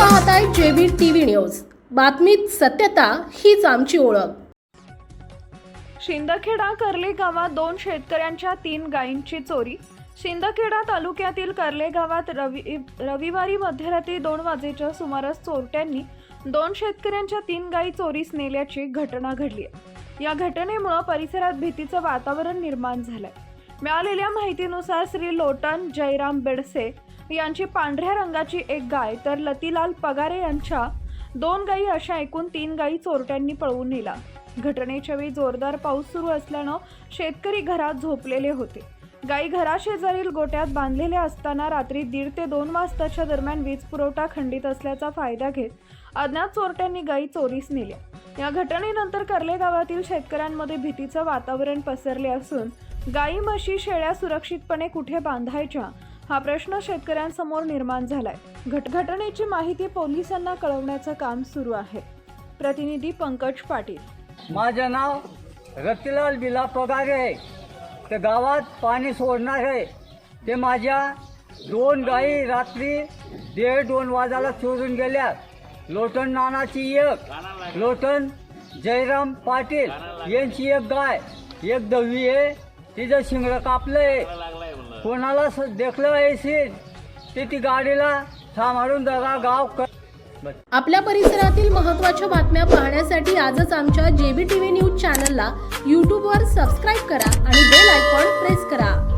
पाहताय JB TV news. बातमीत सत्यता हीच आमची ओळख. शिंदखेडा कर्ले गावात दोन शेतकऱ्यांच्या तीन गायींची चोरी. शिंदखेडा तालुक्यातील कर्ले गावात रवि रविवारी मध्यरात्री दोन वाजेच्या सुमारास चोरट्यांनी दोन शेतकऱ्यांच्या तीन गायी चोरीस नेल्याची घटना घडली या घटनेमुळे परिसरात भीतीचं वातावरण निर्माण झालंय. मिळालेल्या माहितीनुसार श्री लोटन जयराम बेडसे यांची पांढऱ्या रंगाची एक गाय तर लतीलाल पगारे यांच्या दोन गायी अशा एकूण तीन गायी चोरट्यांनी पळवून नेला घटनेच्या वेळी जोरदार पाऊस सुरू असल्यानं शेतकरी घरात झोपलेले होते. गायी घराशेजारील गोट्यात बांधलेल्या असताना रात्री दीड ते दोन वाजताच्या दरम्यान वीज पुरवठा खंडित असल्याचा फायदा घेत अज्ञात चोरट्यांनी गायी चोरीस नेल्या. या घटनेनंतर कर्ले गावातील शेतकऱ्यांमध्ये भीतीचं वातावरण पसरले असून गायी म्हशी शेळ्या सुरक्षितपणे कुठे बांधायच्या हा प्रश्न शेतकऱ्यांसमोर निर्माण झालाय. घटघटनेची माहिती पोलिसांना कळवण्याचं काम सुरू आहे. प्रतिनिधी पंकज पाटील. माझं नाव रतिलाल बिला पगारे आहे. ते गावात पाणी सोडणार आहे. ते माझ्या दोन गायी रात्री दीड दोन वाजाला चोरून गेल्या. लोटन नानाची एक लोटन जयराम पाटील यांची एक गाय एक दवी आहे. तिचं शिंगडं कापलं आहे कोणाला देखलं येशील ते ती गाडीला सांभाळून जगा गाव कर आपल्या परिसरातील महत्त्वाच्या बातम्या पाहण्यासाठी आजच आमच्या जेबी टीव्ही न्यूज चॅनलला यूट्यूबवर सबस्क्राईब करा आणि बेल आयकॉन प्रेस करा.